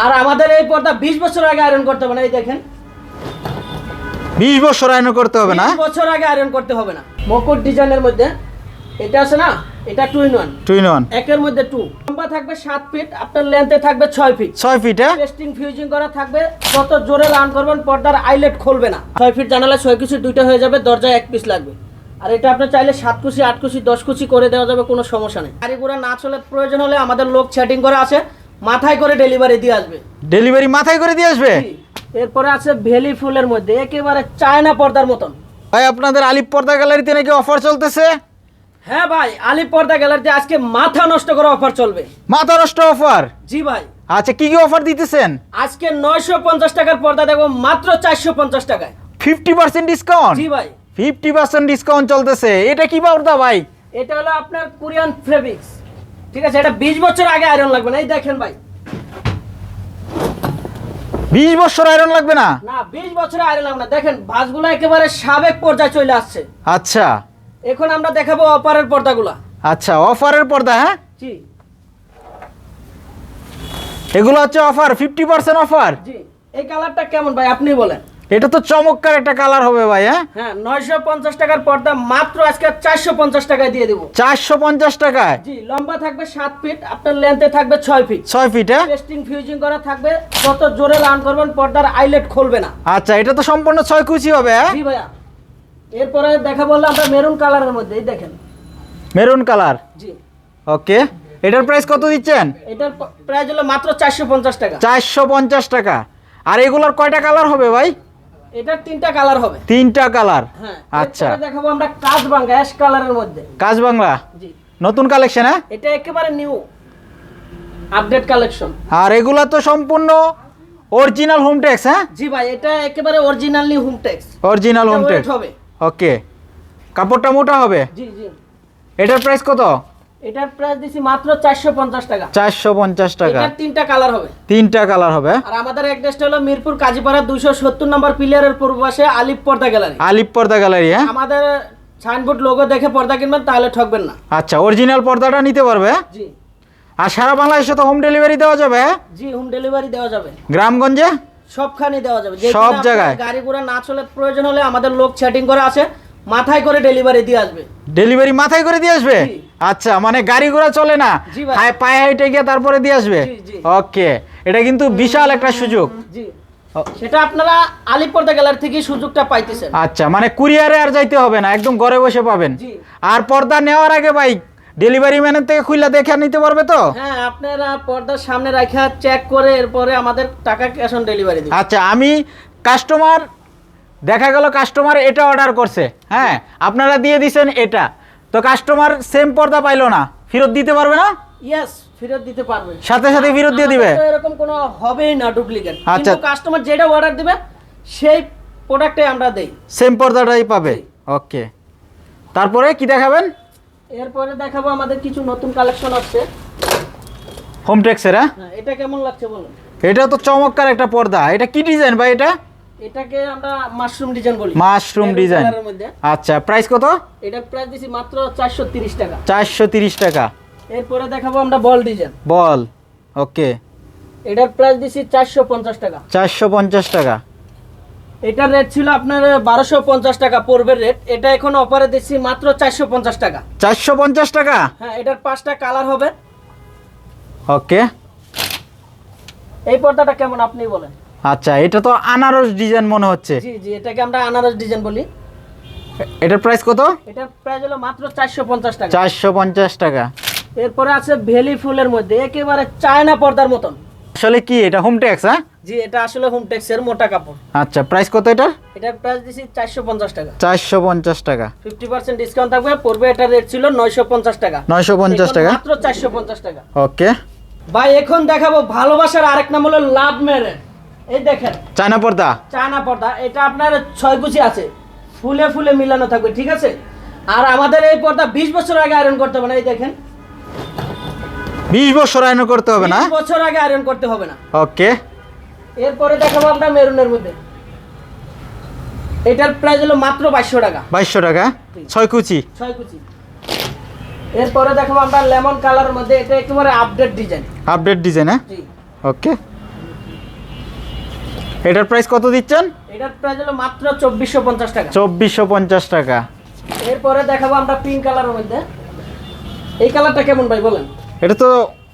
আর আমাদের এই পর্দা বিশ বছর আগে আয়রন করতে হবে না এই দেখেন। বিশ বছর আয়ন করতে হবে না? বছর আগে আয়রন করতে হবে না। মকর ডিজাইনের মধ্যে এটা আছে না? এটা two in one two in one একের মধ্যে টু লম্বা থাকবে সাত ফিট আপনার লেন্থে থাকবে ছয় ফিট ছয় ফিট টেস্টিং ফিউজিং করা থাকবে। যত জোরে রান করবেন পর্দার আইলেট খুলবে না। ছয় ফিট জানালা ছয় কুচি দুইটা হয়ে যাবে দরজায় এক পিস লাগবে। আর এটা আপনি চাইলে সাত কুচি আট কুচি দশ কুচি করে দেওয়া যাবে কোনো সমস্যা নেই। গাড়ি ঘোড়া না চলে প্রয়োজন হলে আমাদের লোক সেটিং করা আছে মাথায় করে ডেলিভারি দিয়ে আসবে। ডেলিভারি মাথায় করে দিয়ে আসবে? এরপরে আছে ভেলি ফুলের মধ্যে একেবারে চায়না পর্দার মতন। ভাই আপনাদের আলিপ পর্দা গ্যালারিতে নাকি অফার চলতেছে? হ্যাঁ ভাই আলি পর্দা গ্যালারিতে আজকে মাথা নষ্ট করা অফার চলবে। মাথা নষ্ট অফার জি ভাই। আচ্ছা কি কি অফার দিতেছেন? আজকে নয়শো পঞ্চাশ টাকার পর্দা দেবো মাত্র চারশো পঞ্চাশ টাকায়। ফিফটি পার্সেন্ট ডিসকাউন্ট জি ভাই। ফিফটি পার্সেন্ট ডিসকাউন্ট চলতেছে। এটা কি পর্দা ভাই? এটা হলো আপনার কোরিয়ান ফেব্রিক্স ঠিক আছে এটা বিশ বছর আগে আয়রন লাগবে না এই দেখেন ভাই। বিশ বছর আয়রন লাগবে না? না বিশ বছরে আয়রন লাগবে না। দেখেন ভাঁজগুলো একেবারে সাবেক পর্যায়ে চলে আসছে। আচ্ছা। এখন আমরা দেখাবো অপারের পর্দাগুলা। আচ্ছা অফারের পর্দা হ্যাঁ? জি। এগুলো হচ্ছে অফার ফিফটি পার্সেন্ট অফার? জি এই কালারটা কেমন ভাই আপনি বলেন। এটা তো চমৎকার একটা কালার হবে ভাই হ্যাঁ? হ্যাঁ নয়শো পঞ্চাশ টাকার পর্দা মাত্র আজকে চারশো পঞ্চাশ টাকায় দিয়ে দেবো। চারশো পঞ্চাশ টাকায়? জি লম্বা থাকবে সাত ফিট আপনার লেন্থে থাকবে ছয় ফিট। ছয় ফিট হ্যাঁ? টেস্টিং ফিউজিং করা থাকবে যত জোরে রান করবেন পর্দার আইলেট খুলবে না। আচ্ছা এটা তো সম্পূর্ণ ছয় কুচি হবে হ্যাঁ? জি ভাইয়া। এরপরে দেখা বললাম আমরা মেরুন কালারের মধ্যে এই দেখেন। মেরুন কালার জি। ওকে এটার প্রাইস কত দিচ্ছেন? এটার প্রাইস হলো মাত্র চারশো পঞ্চাশ টাকা। চারশো পঞ্চাশ টাকা। আর এগুলোর কয়টা কালার হবে ভাই? এটার তিনটা কালার হবে। তিনটা কালার? হ্যাঁ আচ্ছা। দেখাবো আমরা কাজ বাঙ্গা অ্যাশ কালারের মধ্যে। কাজ বাংলা? জি। নতুন কালেকশন হ্যাঁ? এটা একেবারে নিউ। Update collection. আর এগুলা তো সম্পূর্ণ অরিজিনাল হোম ট্যাক্স হ্যাঁ? জি ভাই এটা একেবারে original home tex. Original home tax হবে। ওকে। কাপড়টা মোটা হবে? জি জি। এটার প্রাইস কত? এটার প্রাইস দিছি মাত্র চারশো পঞ্চাশ টাকা। চারশো পঞ্চাশ টাকা। এটার তিনটা কালার হবে। তিনটা কালার হবে। আর আমাদের অ্যাড্রেসটা হলো মিরপুর কাজীপাড়া দুইশো সত্তর নম্বর পিলিয়ারের পূর্ব পাশে আলিপ পর্দা গ্যালারি আলিপ পর্দা গ্যালারি হ্যাঁ? আমাদের সাইনবোর্ড লোগো দেখে পর্দা কিনবেন তাহলে ঠকবেন না। আচ্ছা অরিজিনাল পর্দাটা নিতে পারবে? জি। আর সারা বাংলাদেশে তো হোম ডেলিভারি দেওয়া যাবে হ্যাঁ? জি হোম ডেলিভারি দেওয়া যাবে। গ্রামগঞ্জে? সবখানে দেওয়া যাবে। সব জায়গায়? গাড়ি ঘোড়া না চলে প্রয়োজন হলে আমাদের লোক সেটিং করা আছে মাথায় করে ডেলিভারি দিয়ে আসবে। ডেলিভারি মাথায় করে দিয়ে আসবে? জি। আচ্ছা মানে গাড়ি ঘোড়া চলে না? পায়ে হাইটে গিয়ে তারপরে দিয়ে আসবে। ওকে এটা কিন্তু বিশাল একটা সুযোগ। সেটা আপনারা আলিপ পর্দা গ্যালারি থেকে সুযোগটা পাইতেছেন। আচ্ছা মানে কুরিয়ারে আর যাইতে হবে না একদম ঘরে বসে পাবেন। আর পর্দা নেওয়ার আগে ভাই ডেলিভারি ম্যানের থেকে খুলে দেখে নিতে পারবে তো? হ্যাঁ আপনারা পর্দার সামনে রাখা চেক করে এরপরে আমাদের টাকা ক্যাশ অন ডেলিভারি দিবেন। আচ্ছা আমি কাস্টমার দেখা গেল কাস্টমার এটা অর্ডার করছে। হ্যাঁ আপনারা দিয়ে দিছেন এটা। তো কাস্টমার সেম পর্দা পাইলো না ফেরত দিতে পারবে না? ইয়েস ফেরত দিতে পারবে। সাথে সাথে ফেরত দিয়ে দিবে? এরকম কোনো হবেই না ডুপ্লিকেট আচ্ছা। কিন্তু কাস্টমার যেটা অর্ডার দিবে সেই প্রোডাক্টে আমরা দেই। সেম পর্দাটাই পাবে। ওকে তারপরে কি দেখাবেন? এরপরে দেখাবো আমাদের কিছু নতুন কালেকশন আছে হোম টেক্সের হ্যাঁ? হ্যাঁ এটা কেমন লাগছে বলুন? এটা তো চমৎকার একটা পর্দা। এটা কি ডিজাইন ভাই এটা? এটাকে আমরা মাশরুম ডিজাইন বলি। মাশরুম ডিজাইন মধ্যে। আচ্ছা প্রাইস কত? এটার প্রাইস দিছি মাত্র চারশো তিরিশ টাকা। চারশো তিরিশ টাকা। এরপরে দেখাবো আমরা বল ডিজাইন বল ওকে এটার প্রাইস দিছি চারশো পঞ্চাশ টাকা। চারশো পঞ্চাশ টাকা। এটার রেট ছিল আপনার বারোশো পঞ্চাশ টাকা পড়বে রেট এটা এখন অফারে দিচ্ছি মাত্র চারশো পঞ্চাশ টাকা। চারশো পঞ্চাশ টাকা? হ্যাঁ এটার পাঁচটা কালার হবে। ওকে এই পর্দাটা কেমন আপনি বলেন? আচ্ছা এটা তো আনারস ডিজাইন মনে হচ্ছে। জি জি এটাকে আমরা আনারস ডিজাইন বলি। এটার প্রাইস কত? এটার প্রাইস হলো মাত্র চারশো পঞ্চাশ টাকা। চারশো পঞ্চাশ টাকা। এরপরে আছে ভেলি ফুলের মধ্যে একেবারে চায়না পর্দার মতন। আসলে কি এটা হোম ট্যাক্স হ্যাঁ? জি এটা আসলে হোমটেক্স এর মোটা কাপড়। আচ্ছা প্রাইস কত এটার? এটার প্রাইস দিছি চারশো পঞ্চাশ টাকা। চারশো পঞ্চাশ টাকা। ফিফটি পার্সেন্ট ডিসকাউন্ট থাকবে পূর্বে এটার রেট ছিল নয়শো পঞ্চাশ টাকা। নয়শো পঞ্চাশ এখন টাকা? মাত্র চারশো পঞ্চাশ টাকা। ওকে ভাই এখন দেখাবো ভালোবাসার আরেক নাম হলো লাভ মেরে এই দেখেন। চায়না পর্দা? চায়না পর্দা। এটা আপনার ছয় কুচি আছে। ফুলে ফুলে মিলানো থাকবে ঠিক আছে? আর আমাদের এই পর্দা বিশ বছর আগে আয়রন করতে হবে না এই দেখেন। বিশ বছর আয়ন করতে হবে না? বছর আগে আয়রন করতে হবে না। ওকে। এরপরে দেখাবো আমরা মেরুনের মধ্যে। এটার প্রাইস হলো মাত্র বাইশশো টাকা। বাইশশো টাকা? ছয় কুচি? ছয় কুচি। এরপরে দেখাবো আমরা লেমন কালারের মধ্যে। এটা একেবারে আপডেট ডিজাইন আপডেট ডিজাইন হ্যাঁ? ওকে। এটার প্রাইস কত দিচ্ছেন? এটার প্রাইস হলো মাত্র চব্বিশশো পঞ্চাশ টাকা। চব্বিশশো পঞ্চাশ টাকা। এরপরে দেখাবো আমরা পিঙ্ক কালারের মধ্যে। এই কালারটা কেমন ভাই বলেন? এটা তো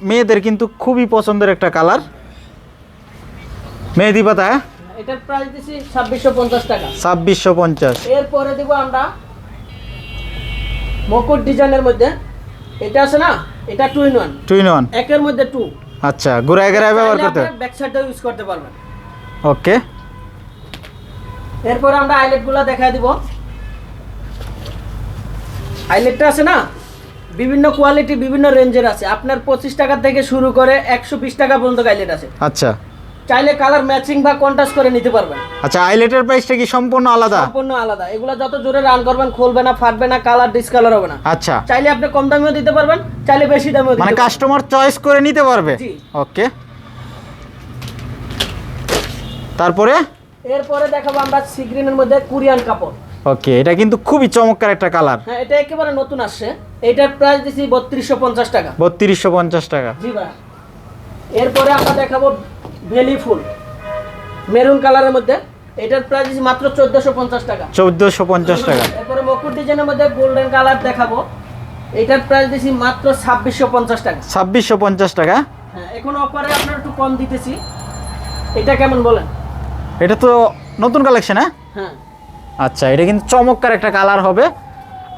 মেয়েদের কিন্তু খুবই পছন্দের একটা কালার মেহেদি পাতা হ্যাঁ? এটার প্রাইস দিছি ছাব্বিশশো পঞ্চাশ টাকা। ছাব্বিশশো পঞ্চাশ। এরপরে দিব আমরা মকুট ডিজাইনের মধ্যে। এটা আছে না? এটা two in one two in one একের মধ্যে টু আচ্ছা ঘুরায় ঘুরায় ব্যবহার করতে। ব্যাক সাইডটাও ইউজ করতে পারবেন। ওকে এরপর আমরা আইলেটগুলো দেখাই দিব। আইলেটটা আছে না? বিভিন্ন কোয়ালিটি বিভিন্ন রেঞ্জের আছে। আপনার পঁচিশ টাকা থেকে শুরু করে একশো বিশ টাকা পর্যন্ত আইলেট আছে। আচ্ছা। চাইলে কালার ম্যাচিং বা কন্ট্রাস্ট করে নিতে পারবেন। আচ্ছা আইলেটের প্রাইসটা কি সম্পূর্ণ আলাদা? সম্পূর্ণ আলাদা। এগুলো যত জোরে রান করবেন খুলবে না ফাটবে না কালার ডিসকালার হবে না। আচ্ছা। চাইলে আপনি কম দামেও দিতে পারবেন চাইলে বেশি দামেও দিতে মানে কাস্টমার চয়েস করে নিতে পারবে? জি। ওকে তারপরে? এরপরে দেখাবো আমরা সিগ্রিনের মধ্যে কোরিয়ান কাপড়। ওকে এটা কিন্তু খুবই চমৎকার একটা কালার। হ্যাঁ এটা একেবারে নতুন আসছে। এটার প্রাইস দিছি বত্রিশশো পঞ্চাশ টাকা। বত্রিশশো পঞ্চাশ টাকা। জি ভাই। এরপরে আমরা দেখাবো ভেলি ফুল মেরুন কালারের মধ্যে। এটার প্রাইস দিছি মাত্র চোদ্দোশো পঞ্চাশ টাকা। চৌদ্দশো পঞ্চাশ টাকা। এরপরে মকুর ডিজাইনের মধ্যে গোল্ডেন কালার দেখাবো। এটার প্রাইস দিছি মাত্র ছাব্বিশশো পঞ্চাশ টাকা। ছাব্বিশশো পঞ্চাশ টাকা। হ্যাঁ এখন অফারে আপনার একটু কম দিতেছি। এটা কেমন বলেন? এটা তো নতুন কালেকশন হ্যাঁ? হ্যাঁ। আচ্ছা এটা কিন্তু চমৎকার একটা কালার হবে।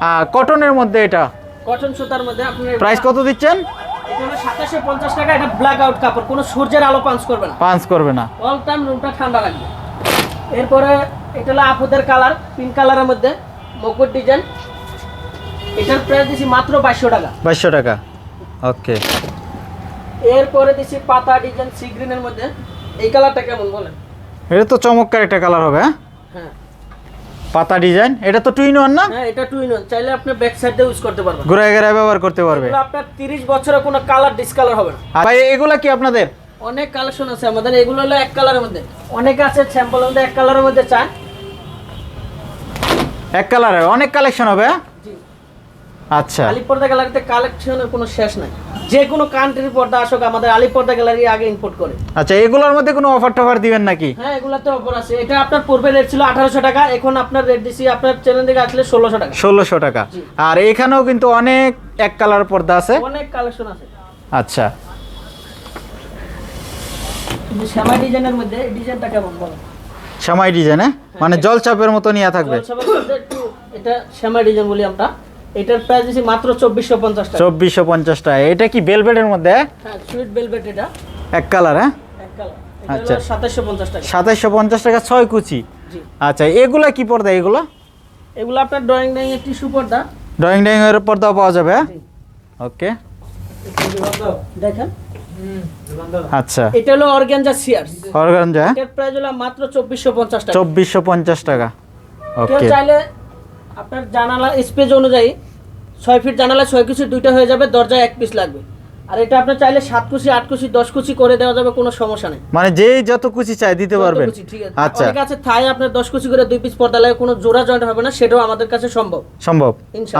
আর কটনের মধ্যে এটা? কটন সুতার মধ্যে আপনি প্রাইস কত দিচ্ছেন? সাতাশশো পঞ্চাশ টাকা এটা ব্ল্যাক আউট কাপড় কোনো সূর্যের আলো পাঞ্চ করবে না। পাঞ্চ করবে না। অল টাইম রুমটা ঠান্ডা রাখবে এরপরে এটা হলো আপুদের কালার পিঙ্ক কালারের মধ্যে মকুট ডিজাইন এটার প্রাইস দিছি মাত্র বাইশশো টাকা। বাইশশো টাকা। ওকে এরপরে দিছি পাতা ডিজাইন সি গ্রিনের মধ্যে। এই কালারটা কেমন বলেন? এটা তো চমৎকার একটা কালার হবে হ্যাঁ? হ্যাঁ। পাতা ডিজাইন এটা তো টুইন ওয়ান না? হ্যাঁ এটা টু ইন ওয়ান চাইলে আপনি ব্যাক সাইডে ইউজ করতে পারবেন। ঘুরায় ঘুরায় ব্যবহার করতে পারবে। আপনার তিরিশ বছরে কোনো কালার ডিসকালার হবে না। ভাই এগুলা কি আপনাদের? অনেক কালেকশন আছে আমাদের এগুলো হলো এক কালারের মধ্যে। অনেক আছে স্যাম্পল মধ্যে এক কালারের মধ্যে চায় এক কালারের অনেক কালেকশন হবে হ্যাঁ? আচ্ছা। আলিপর্দা গ্যালারিতে কালেকশনের কোনো শেষ নাই। যে কোনো কান্ট্রির পর্দা আসুক আমাদের আলিপর্দা গ্যালারি আগে ইম্পোর্ট করে। আচ্ছা এগুলোর মধ্যে কোনো অফার টফার দিবেন নাকি? হ্যাঁ এগুলাতে অফার আছে। এটা আপনার পূর্বে রেট ছিল আঠারোশো টাকা এখন আপনার রেট দিছি আপনার চ্যানেল থেকে আসলে ষোলোশো টাকা। ষোলোশো টাকা। আর এখানেও কিন্তু অনেক এক কালার পর্দা আছে। অনেক কালেকশন আছে। আচ্ছা। শ্যামা ডিজাইনের মধ্যে ডিজাইনটা কেমন বলো? শ্যামাই ডিজাইন হ্যাঁ? মানে জল চাপের মতো নিয়ে থাকবে। এটা শ্যামা ডিজাইন বলি আমরা। এটার প্রাইস দিছি মাত্র চব্বিশশো পঞ্চাশ টাকা। চব্বিশশো পঞ্চাশ টাকা। এটা কি বেলভেটের মধ্যে? হ্যাঁ? হ্যাঁ সুইট বেলভেট এটা। এক কালার হ্যাঁ? এক কালার আচ্ছা। এটা সাতাশশো পঞ্চাশ টাকা। সাতাইশশো পঞ্চাশ টাকা ছয় কুচি। জি। আচ্ছা এগুলা কি পর্দা এগুলো? এগুলো আপনার ড্রয়িং ডাইং এর টিস্যু পর্দা। ড্রয়িং ডাইং এর পর্দাও পাওয়া যাবে হ্যাঁ। ওকে দেখেন। আচ্ছা। এটা হলো অর্গ্যানজা সিয়ার্স অর্গানজা এটার প্রাইস হলো মাত্র চব্বিশশো পঞ্চাশ টাকা। চব্বিশশো পঞ্চাশ টাকা। কেউ ওকে চাইলে আপনার জানালা স্পেস অনুযায়ী ছয় ফিট জানালা ছয় কুচি দুইটা হয়ে যাবে দরজায় এক পিস লাগবে। আর এটা আপনার চাইলে সাত কুচি আট কুচি দশ কুচি করে দেওয়া যাবে কোনো সমস্যা নেই। মানে যেই যত কুচি চাই দিতে পারবেন। আচ্ছা। অনেক আছে থাই আপনার দশ কুচি করে দুই পিস পর্দা লাগে কোনো জোড়া জয়েন্ট হবে না সেটাও আমাদের কাছে সম্ভব। সম্ভব।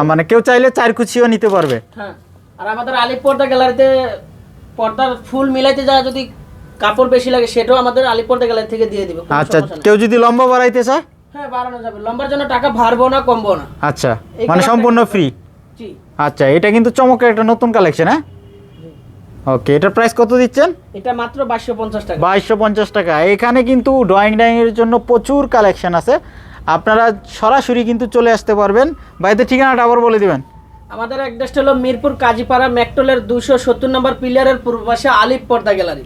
মানে কেউ চাইলে চার কুচিও নিতে পারবে। হ্যাঁ। আর আমাদের আলিপ পর্দা গ্যালারিতে পর্দার ফুল মিলাইতে যায় যদি কাপড় বেশি লাগে সেটাও আমাদের আলিপ পর্দা গ্যালারি থেকে দিয়ে দিবে আচ্ছা কেউ যদি লম্বা বাড়াইতে চায়? হ্যাঁ বাড়ানো যাবে। লম্বার জন্য টাকা ভারবো না কমবো না। আচ্ছা মানে সম্পূর্ণ ফ্রি জি। আচ্ছা এটা কিন্তু চমকের একটা নতুন কালেকশন হ্যাঁ? ওকে এটার প্রাইস কত দিচ্ছেন? এটা মাত্র বাইশশো পঞ্চাশ টাকা। বাইশশো পঞ্চাশ টাকা। এখানে কিন্তু ড্রয়িং জন্য প্রচুর কালেকশন আছে। আপনারা সরাসরি কিন্তু চলে আসতে পারবেন। বাড়িতে ঠিকানাটা আবার বলে দিবেন। আমাদের অ্যাড্রেসটা হলো মিরপুর কাজীপাড়া মেকটোলের দুশো সত্তর নম্বর পিলারের পূর্ব পাশে আলিপ পর্দা গ্যালারি।